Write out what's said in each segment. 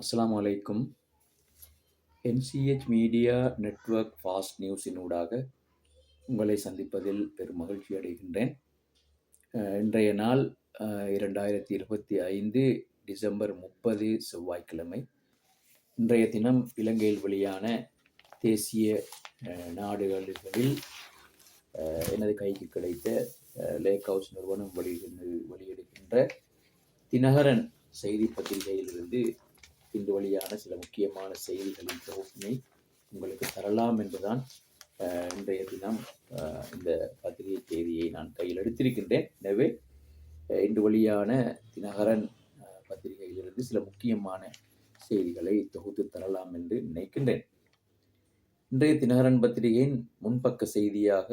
அஸ்லாம் அலைக்கும். NCH media network fast நியூஸினூடாக உங்களை சந்திப்பதில் பெரும் மகிழ்ச்சி அடைகின்றேன். இன்றைய நாள் இரண்டாயிரத்தி இருபத்தி ஐந்து டிசம்பர் முப்பது செவ்வாய்க்கிழமை. இன்றைய தினம் இலங்கையில் வெளியான தேசிய நாடுகளில் எனது கைக்கு கிடைத்த லேக் ஹவுஸ் நிறுவனம் வெளியிடு வெளியிடுகின்ற தினகரன் செய்தி பத்திரிகையிலிருந்து இன்று வழியான சில முக்கியமான செய்திகளின் தொகுப்பினை உங்களுக்கு தரலாம் என்றுதான் இன்றைய தினம் இந்த பத்திரிகை செய்தியை நான் கையில் எடுத்திருக்கின்றேன். எனவே இன்று வழியான தினகரன் பத்திரிகையிலிருந்து சில முக்கியமான செய்திகளை தொகுத்து தரலாம் என்று நினைக்கின்றேன். இன்றைய தினகரன் பத்திரிகையின் முன்பக்க செய்தியாக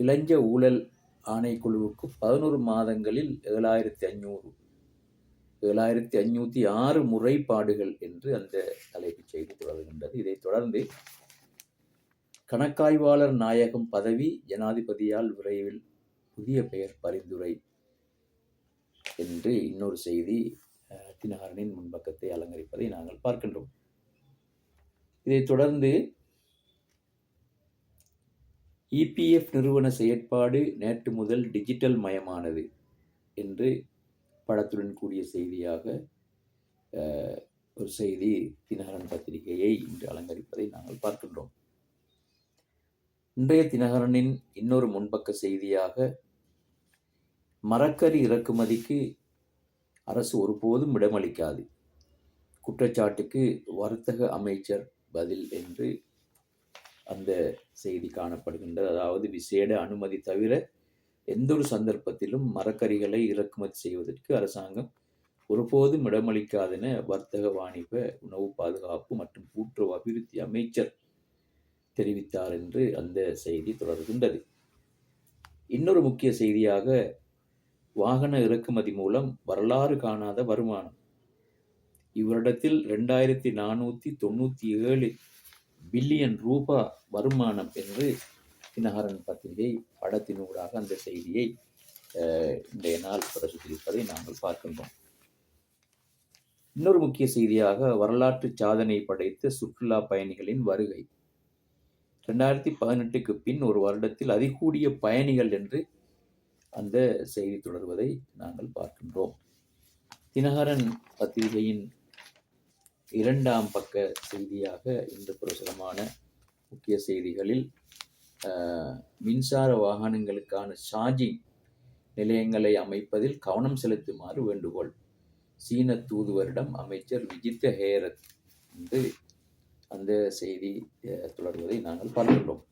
இளஞ்ச ஊழல் ஆணைக்குழுவுக்கு பதினோரு மாதங்களில் ஏழாயிரத்தி ஐநூறு ஏழாயிரத்தி ஐநூற்றி ஆறு முறைப்பாடுகள் என்று அந்த தலைப்புச் செய்தி தொடர்கின்றது. இதைத் தொடர்ந்து கணக்காய்வாளர் நாயகம் பதவி ஜனாதிபதியால் விரைவில் புதிய பெயர் பரிந்துரை என்று இன்னொரு செய்தி தினகரனின் முன்பக்கத்தை அலங்கரிப்பதை நாங்கள் பார்க்கின்றோம். இதைத் தொடர்ந்து இபிஎஃப் நிறுவன செயற்பாடு நேற்று முதல் டிஜிட்டல் மயமானது என்று படத்துடன் கூடிய செய்தியாக ஒரு செய்தி தினகரன் பத்திரிகையை இன்று அலங்கரிப்பதை நாங்கள் பார்க்கின்றோம். இன்றைய தினகரனின் இன்னொரு முன்பக்க செய்தியாக மரக்கறி இறக்குமதிக்கு அரசு ஒருபோதும் இடமளிக்காது. குற்றச்சாட்டுக்கு வர்த்தக அமைச்சர் பதில் என்று அந்த செய்தி காணப்படுகின்றது. அதாவது விசேட அனுமதி தவிர எந்த ஒரு சந்தர்ப்பத்திலும் மரக்கறிகளை இறக்குமதி செய்வதற்கு அரசாங்கம் ஒருபோதும் இடமளிக்காதென வர்த்தக வாணிப உணவு பாதுகாப்பு மற்றும் கூட்டுறவு அபிவிருத்தி அமைச்சர் தெரிவித்தார் என்று அந்த செய்தி தொடர்கின்றது. இன்னொரு முக்கிய செய்தியாக வாகன இறக்குமதி மூலம் வரலாறு காணாத வருமானம். இவரிடத்தில் ரெண்டாயிரத்தி நானூற்றி தொண்ணூற்றி ஏழு பில்லியன் ரூபா வருமானம் என்று தினகரன் பத்திரிகை படத்தினூடாக அந்த செய்தியை இன்றைய நாள் பிரசுரிப்பதை நாங்கள் பார்க்கின்றோம். இன்னொரு முக்கிய செய்தியாக வரலாற்று சாதனை படைத்த சுற்றுலா பயணிகளின் வருகை. ரெண்டாயிரத்தி பதினெட்டுக்கு பின் ஒரு வருடத்தில் அதிகூடிய பயணிகள் என்று அந்த செய்தி தொடர்வதை நாங்கள் பார்க்கின்றோம். தினகரன் பத்திரிகையின் இரண்டாம் பக்க செய்தியாக இன்று பிரசுரமான முக்கிய செய்திகளில் மின்சார வாகனங்களுக்கான சார்ஜிங் நிலையங்களை அமைப்பதில் கவனம் செலுத்துமாறு வேண்டுகோள். சீன தூதுவரிடம் அமைச்சர் விஜித்த ஹேரத் வந்து அந்த செய்தி தொடர்வதை நாங்கள் பார்க்கின்றோம்.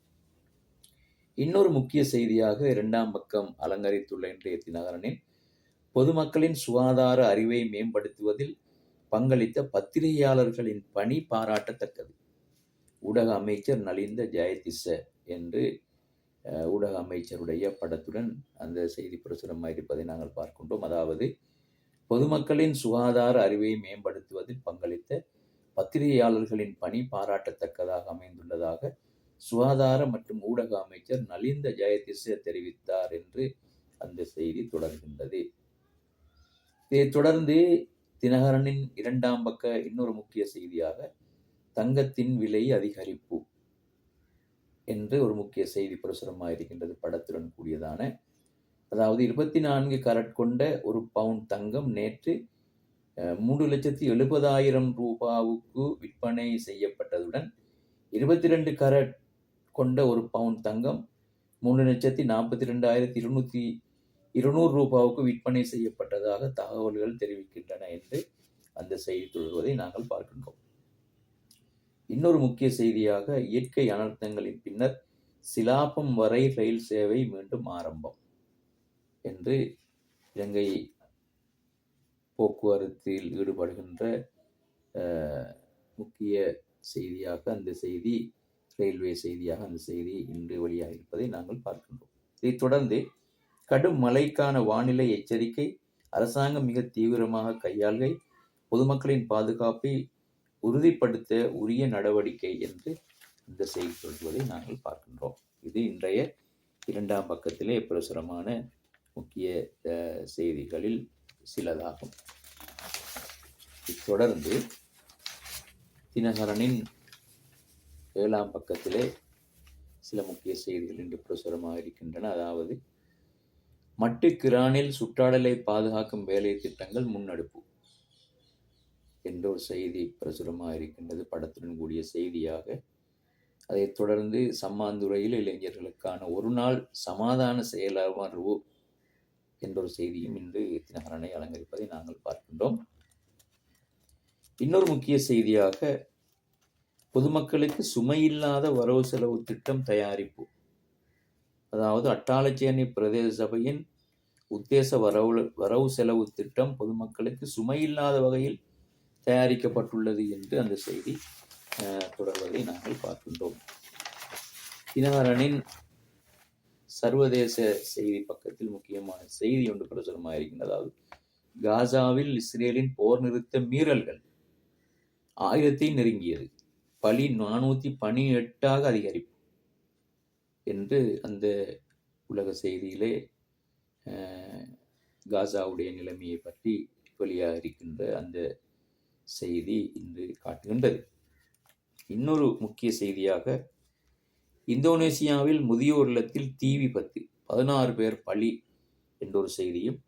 இன்னொரு முக்கிய செய்தியாக இரண்டாம் பக்கம் அலங்கரித்துள்ள இன்றைய தினகரனில் பொதுமக்களின் சுகாதார அறிவை மேம்படுத்துவதில் பங்களித்த பத்திரிகையாளர்களின் பணி பாராட்டத்தக்கது. ஊடக அமைச்சர் நலிந்த ஜெயதிச என்று ஊடக அமைச்சருடைய படத்துடன் அந்த செய்தி பிரசுரமாக இருப்பதை நாங்கள் பார்க்கின்றோம். அதாவது பொதுமக்களின் சுகாதார அறிவை மேம்படுத்துவதில் பங்களித்த பத்திரிகையாளர்களின் பணி பாராட்டத்தக்கதாக அமைந்துள்ளதாக சுகாதார மற்றும் ஊடக அமைச்சர் நலிந்த ஜெயதிச தெரிவித்தார் என்று அந்த செய்தி தொடர்கின்றது. இதைத் தொடர்ந்து தினகரனின் இரண்டாம் பக்க இன்னொரு முக்கிய செய்தியாக தங்கத்தின் விலை அதிகரிப்பு. என்று ஒரு முக்கிய செய்தி பிரசுரமாக இருக்கின்றது படத்துடன் கூடியதான. அதாவது இருபத்தி நான்கு கரட் கொண்ட ஒரு பவுண்ட் தங்கம் நேற்று மூன்று லட்சத்தி எழுபதாயிரம் ரூபாவுக்கு விற்பனை செய்யப்பட்டதுடன் இருபத்தி ரெண்டு கரட் கொண்ட ஒரு பவுண்ட் தங்கம் மூணு லட்சத்தி நாற்பத்தி ரெண்டாயிரத்தி இருநூற்றி இருநூறு ரூபாவுக்கு விற்பனை செய்யப்பட்டதாக தகவல்கள் தெரிவிக்கின்றன என்று அந்த செய்தி தொடர்வதை நாங்கள் பார்க்கின்றோம். இன்னொரு முக்கிய செய்தியாக இயற்கை அனர்த்தங்களின் பின்னர் சிலாபம் வரை ரயில் சேவை மீண்டும் ஆரம்பம் என்று இலங்கை போக்குவரத்தில் ஈடுபடுகின்ற முக்கிய செய்தியாக அந்த செய்தி ரயில்வே செய்தியாக அந்த செய்தி இன்று வெளியாக இருப்பதை நாங்கள் பார்க்கின்றோம். இதைத் தொடர்ந்து கடும் மழைக்கான வானிலை எச்சரிக்கை அரசாங்கம் மிக தீவிரமாக கையாள்கை பொதுமக்களின் பாதுகாப்பை உறுதிப்படுத்த உரிய நடவடிக்கை என்று இந்த செய்தி சொல்வதை நாங்கள் பார்க்கின்றோம். இது இன்றைய இரண்டாம் பக்கத்திலே பிரசுரமான முக்கிய செய்திகளில் சிலதாகும். தொடர்ந்து தினகரனின் ஏழாம் பக்கத்திலே சில முக்கிய செய்திகள் இன்று பிரசுரமாக இருக்கின்றன. அதாவது மட்டு கிரானில் சுற்றாடலை பாதுகாக்கும் வேலை திட்டங்கள் முன்னெடுப்பு. என்ற ஒரு செய்தி பிரசுரமாக இருக்கின்றது படத்துடன் கூடிய செய்தியாக அதைத் தொடர்ந்து சம்மாந்துறையில் இளைஞர்களுக்கான ஒரு நாள் சமாதான செயலமர்வு என்ற ஒரு செய்தியும் இன்று தினகரனை அலங்கரிப்பதை நாங்கள் பார்க்கின்றோம். இன்னொரு முக்கிய செய்தியாக பொதுமக்களுக்கு சுமையில்லாத வரவு செலவு திட்டம் தயாரிப்பு. அதாவது அட்டாளச்சேனை பிரதேச சபையின் உத்தேச வரவு வரவு செலவு திட்டம் பொதுமக்களுக்கு சுமையில்லாத வகையில் தயாரிக்கப்பட்டுள்ளது என்று அந்த செய்தி தொடர்வதை நாங்கள் பார்க்கின்றோம். தினகரனின் சர்வதேச செய்தி பக்கத்தில் முக்கியமான செய்தி ஒன்று பிரசுரமாக இருக்கின்றது. அதாவது காசாவில் இஸ்ரேலின் போர் நிறுத்த மீறல்கள் ஆயிரத்தை நெருங்கியது. பலி நானூற்றி பனியெட்டாக அதிகரிப்பு என்று அந்த உலக செய்தியிலே காசாவுடைய நிலைமையை பற்றி வெளியாக இருக்கின்ற அந்த செய்தி இன்று காட்டுகின்றது. இன்னொரு முக்கிய செய்தியாக இந்தோனேசியாவில் முதியோர் இல்லத்தில் தீ விபத்து பதினாறு பேர் பலி என்றொரு செய்தியும்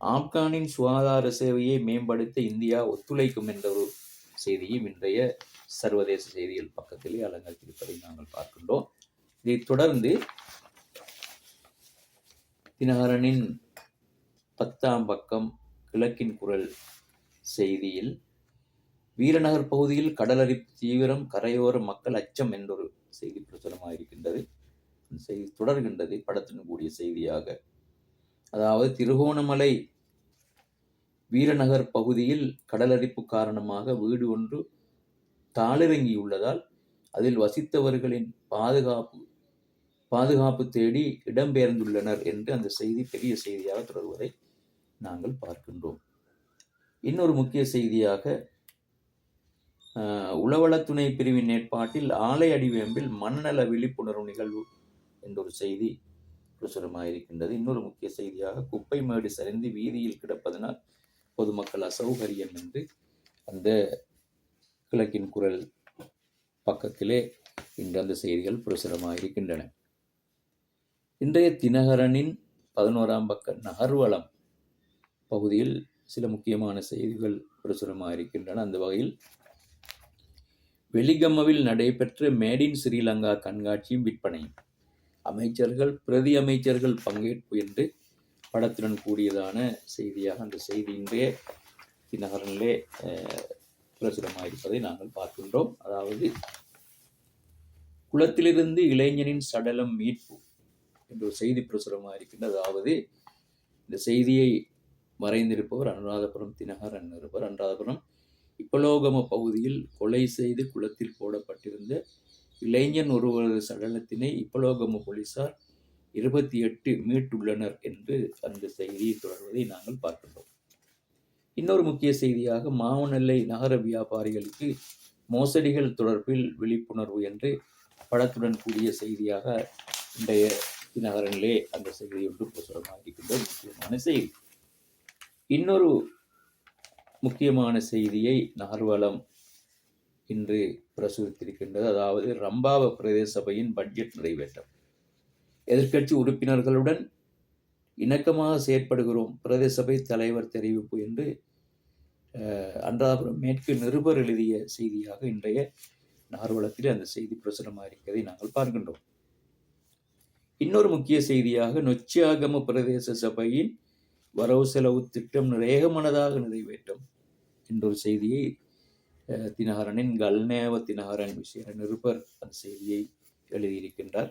ஆப்கானின் சுகாதார சேவையை மேம்படுத்த இந்தியா ஒத்துழைக்கும் என்ற ஒரு செய்தியும் இன்றைய சர்வதேச செய்திகள் பக்கத்திலே அலங்கரித்திருப்பதை நாங்கள் பார்க்கின்றோம். இதைத் தொடர்ந்து தினகரனின் பத்தாம் பக்கம் கிழக்கின் குரல் செய்தியில் வீரநகர் பகுதியில் கடலரிப்பு தீவிரம் கரையோர மக்கள் அச்சம் என்றொரு செய்தி பிரசுரமாக இருக்கின்றது செய்தி தொடர்கின்றது. படத்துடன் கூடிய செய்தியாக. அதாவது திருகோணமலை வீரநகர் பகுதியில் கடலரிப்பு காரணமாக வீடு ஒன்று தாளிறங்கியுள்ளதால் அதில் வசித்தவர்களின் பாதுகாப்பு பாதுகாப்பு தேடி இடம்பெயர்ந்துள்ளனர் என்று அந்த செய்தி பெரிய செய்தியாக தொடர்வதை நாங்கள் பார்க்கின்றோம். இன்னொரு முக்கிய செய்தியாக ஆஹ், துணை பிரிவின் ஏற்பாட்டில் ஆலை அடிவேம்பில் மனநல விழிப்புணர்வு நிகழ்வு என்றொரு செய்தி பிரசுரமாக இருக்கின்றது இன்னொரு முக்கிய செய்தியாக குப்பை மேடு சரிந்து வீதியில் கிடப்பதனால் பொதுமக்கள் அசௌகரியம் என்று அந்த கிழக்கின் குரல் பக்கத்திலே இன்று அந்த செய்திகள் பிரசுரமாக இருக்கின்றன இன்றைய தினகரனின் பதினோராம் பக்க நகர்வளம் பகுதியில் சில முக்கியமான செய்திகள் பிரசுரமாக இருக்கின்றன அந்த வகையில் வெலிகம்மவில் நடைபெற்ற மேட் இன் ஸ்ரீலங்கா கண்காட்சியும் விற்பனையும். அமைச்சர்கள் பிரதி அமைச்சர்கள் பங்கேற்பு என்று படத்துடன் கூடியதான செய்தியாக அந்த செய்தி இன்றைய தினகரனிலே பிரசுரமாக இருப்பதை நாங்கள் பார்க்கின்றோம். அதாவது குளத்திலிருந்து இளைஞனின் சடலம் மீட்பு என்ற ஒரு செய்தி பிரசுரமாக இருக்கின்றது அதாவது இந்த செய்தியை மறைந்திருப்பவர் அனுராதபுரம் தினகரன் இருப்பவர் அனுராதபுரம் இப்பலோகம பகுதியில் கொலை செய்து குளத்தில் போடப்பட்டிருந்த இளைஞன் ஒருவரது சடலத்தினை இப்பலோகம போலீசார் இருபத்தி எட்டு மீட்டுள்ளனர் என்று அந்த செய்தியை தொடர்வதை நாங்கள் பார்க்கின்றோம் இன்னொரு முக்கிய செய்தியாக மாவனல்லை நகர வியாபாரிகளுக்கு மோசடிகள் தொடர்பில் விழிப்புணர்வு என்று படத்துடன் கூடிய செய்தியாக இன்றைய நகரங்களே அந்த செய்தி ஒன்று பிரசுரமாக இருக்கின்ற முக்கியமான செய்தி. இன்னொரு முக்கியமான செய்தியை நார்வலம் இன்று பிரசுரித்திருக்கின்றது. அதாவது ரம்பாவ பிரதேச சபையின் பட்ஜெட் நிறைவேற்றம். எதிர்க்கட்சி உறுப்பினர்களுடன் இணக்கமாக செயற்படுகிறோம். பிரதேச சபை தலைவர் தெரிவிப்பு என்று அன்றாபுரம் மேற்கு நிருபர் எழுதிய செய்தியாக இன்றைய நார்வலத்தில் அந்த செய்தி பிரசுரமாக இருக்கிறதை நாங்கள் பார்க்கின்றோம். இன்னொரு முக்கிய செய்தியாக நொச்சியாகம பிரதேச சபையின் வரவு செலவு திட்டம் ஏகமனதாக நிறைவேற்றும் என்றொரு செய்தியை தினகரனின் கல்நேவ தினகரன் விஷய நிருபர் அந்த செய்தியை எழுதியிருக்கின்றார்.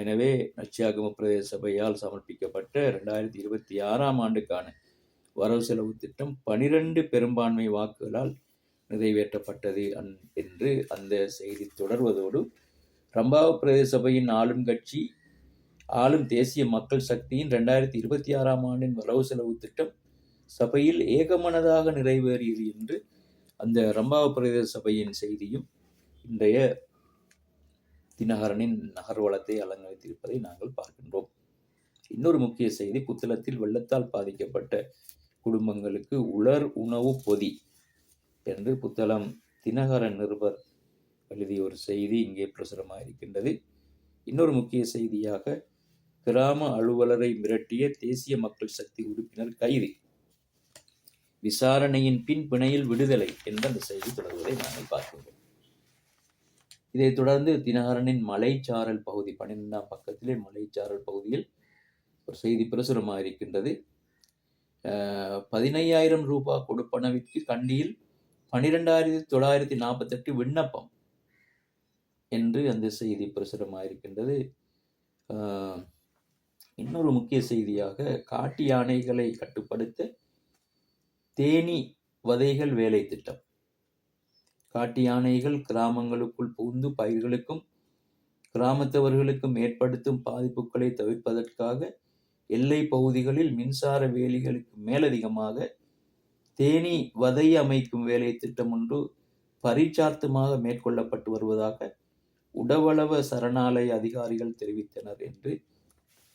எனவே நச்சியாகம பிரதேச சபையால் சமர்ப்பிக்கப்பட்ட ரெண்டாயிரத்தி இருபத்தி ஆறாம் ஆண்டுக்கான வரவு செலவு திட்டம் பனிரெண்டு பெரும்பான்மை வாக்குகளால் நிறைவேற்றப்பட்டது அன்- என்று அந்த செய்தி தொடர்வதோடு ரம்பாவ பிரதேச சபையின் ஆளும் கட்சி ஆளும் தேசிய மக்கள் சக்தியின் ரெண்டாயிரத்தி இருபத்தி ஆறாம் ஆண்டின் வரவு செலவு திட்டம் சபையில் ஏகமனதாக நிறைவேறியது என்று அந்த ரம்பாவ பிரதேச சபையின் செய்தியும் இன்றைய தினகரனின் நகர்வளத்தை அலங்கரித்திருப்பதை நாங்கள் பார்க்கின்றோம். இன்னொரு முக்கிய செய்தி புத்தளத்தில் வெள்ளத்தால் பாதிக்கப்பட்ட குடும்பங்களுக்கு உலர் உணவு பொதி என்று புத்தளம் தினகரன் நிருபர் எழுதிய ஒரு செய்தி இங்கே பிரசுரமாக இருக்கின்றது இன்னொரு முக்கிய செய்தியாக கிராம அலுவலரை மிரட்டிய தேசிய மக்கள் சக்தி உறுப்பினர் கைது. விசாரணையின் பின் பிணையில் விடுதலை என்ற அந்த செய்தி தொடர்வதை நாங்கள் பார்க்கின்றோம். இதைத் தொடர்ந்து தினகரனின் மலைச்சாரல் பகுதி பன்னிரெண்டாம் பக்கத்திலே மலைச்சாரல் பகுதியில் ஒரு செய்தி பிரசுரமாக இருக்கின்றது. பதினையாயிரம் ரூபாய் கொடுப்பனவிற்கு கண்டியில் பன்னிரெண்டாயிரத்தி தொள்ளாயிரத்தி நாற்பத்தெட்டு விண்ணப்பம் என்று அந்த செய்தி பிரசுரமாக இருக்கின்றது. இன்னொரு முக்கிய செய்தியாக காட்டு யானைகளை கட்டுப்படுத்த தேனி வதைகள் வேலை திட்டம். காட்டு யானைகள் கிராமங்களுக்குள் புகுந்து பயிர்களுக்கும் கிராமத்தவர்களுக்கும் ஏற்படுத்தும் பாதிப்புகளை தவிர்ப்பதற்காக எல்லை பகுதிகளில் மின்சார வேலிகளுக்கு மேலதிகமாக தேனி வதை அமைக்கும் வேலை திட்டம் ஒன்று பரிச்சார்த்தமாக மேற்கொள்ளப்பட்டு வருவதாக உடவளவ சரணாலய அதிகாரிகள் தெரிவித்தனர் என்று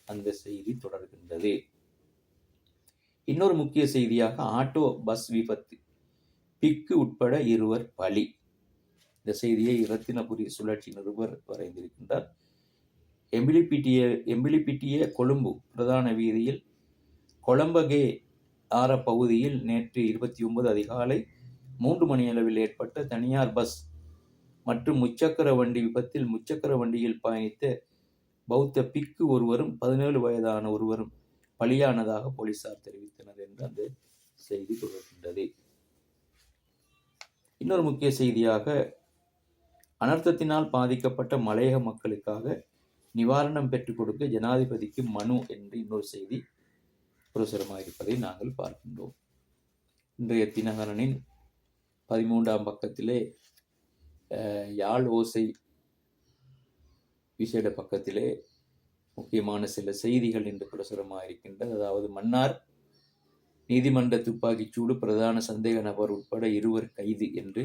அந்த செய்தி தொடர்கின்றது. இன்னொரு முக்கிய செய்தியாக ஆட்டோ பஸ் விபத்து. பிக்கு உட்பட இருவர் பலி. இந்த செய்தியை இரத்தினபுரி சுழற்சி நிருபர் வரைந்திருக்கின்றார். எம்பிலிப்பிட்டிய எம்பிலிப்பிட்டிய கொழும்பு பிரதான வீதியில் கொலம்பகே ஆர பகுதியில் நேற்று இருபத்தி ஒன்பது அதிகாலை மூன்று மணியளவில் ஏற்பட்ட தனியார் பஸ் மற்றும் முச்சக்கர வண்டி விபத்தில் முச்சக்கர வண்டியில் பயணித்த பௌத்த பிக்கு ஒருவரும் பதினேழு வயதான ஒருவரும் பலியானதாக போலீசார் தெரிவித்தனர் என்று அந்த செய்தி தொடர்கின்றது. இன்னொரு முக்கிய செய்தியாக அனர்த்தத்தினால் பாதிக்கப்பட்ட மலையக மக்களுக்காக நிவாரணம் பெற்றுக் கொடுக்க ஜனாதிபதிக்கு மனு என்று இன்னொரு செய்தி பிரசுரமாக இருப்பதை நாங்கள் பார்க்கின்றோம். இன்றைய தினகரனின் பதிமூன்றாம் பக்கத்திலே யாழ் ஓசை விசேட பக்கத்திலே முக்கியமான சில செய்திகள் இன்று பிரசுரமாக இருக்கின்றது அதாவது மன்னார் நீதிமன்ற துப்பாக்கிச்சூடு பிரதான சந்தேக நபர் உட்பட இருவர் கைது என்று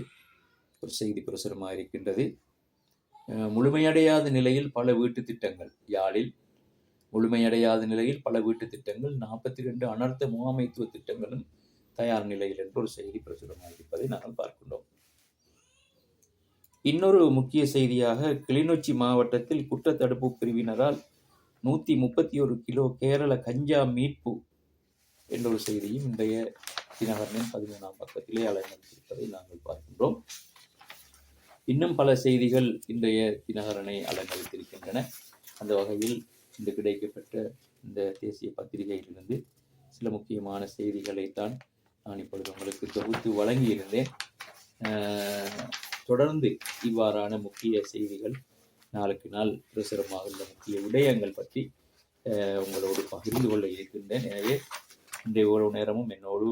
ஒரு செய்தி பிரசுரமாக இருக்கின்றது முழுமையடையாத நிலையில் பல வீட்டு திட்டங்கள். யாழில் முழுமையடையாத நிலையில் பல வீட்டு திட்டங்கள் நாற்பத்தி ரெண்டு அனர்த்த முகாமைத்துவ திட்டங்களும் தயார் நிலையில் என்று ஒரு செய்தி பிரசுரமாக இருப்பதை நாங்கள் பார்க்கின்றோம். இன்னொரு முக்கிய செய்தியாக கிளிநொச்சி மாவட்டத்தில் குற்றத்தடுப்பு பிரிவினரால் நூற்றி முப்பத்தி ஒரு கிலோ கேரள கஞ்சா மீட்பு என்ற ஒரு செய்தியும் இன்றைய தினகரனின் பதிமூணாம் பக்கத்திலே அலங்கரித்திருப்பதை நாங்கள் பார்க்கின்றோம். இன்னும் பல செய்திகள் இன்றைய தினகரனை அலங்கரித்திருக்கின்றன. அந்த வகையில் இன்று கிடைக்கப்பட்ட இந்த தேசிய பத்திரிகையிலிருந்து சில முக்கியமான செய்திகளைத்தான் நான் இப்பொழுது உங்களுக்கு தொகுத்து வழங்கியிருந்தேன். தொடர்ந்து இவ்வாறான முக்கிய செய்திகள் நாளுக்கு நாள் பிரசுரமாக உள்ள முக்கிய விடயங்கள் பற்றி உங்களோடு பகிர்ந்து கொள்ள இருக்கின்றேன். எனவே இன்றைய ஒரு நேரமும் என்னோடு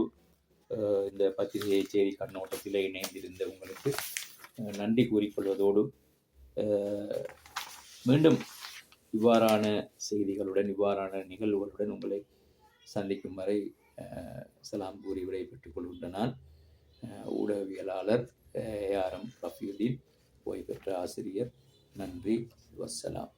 இந்த பத்திரிகை செய்தி கண்ணோட்டத்தில் இணைந்திருந்த உங்களுக்கு நன்றி கூறிக்கொள்வதோடு மீண்டும் இவ்வாறான செய்திகளுடன் இவ்வாறான நிகழ்வுகளுடன் உங்களை சந்திக்கும் வரை சலாம் கூறி விடைபெற்றுக் கொள்கின்ற நான் ஊடகவியலாளர் ஏஆர்எம் ரஃபியுதீன் ஓய்வு பெற்ற ஆசிரியர். நன்றி. வஸ்ஸலாம்.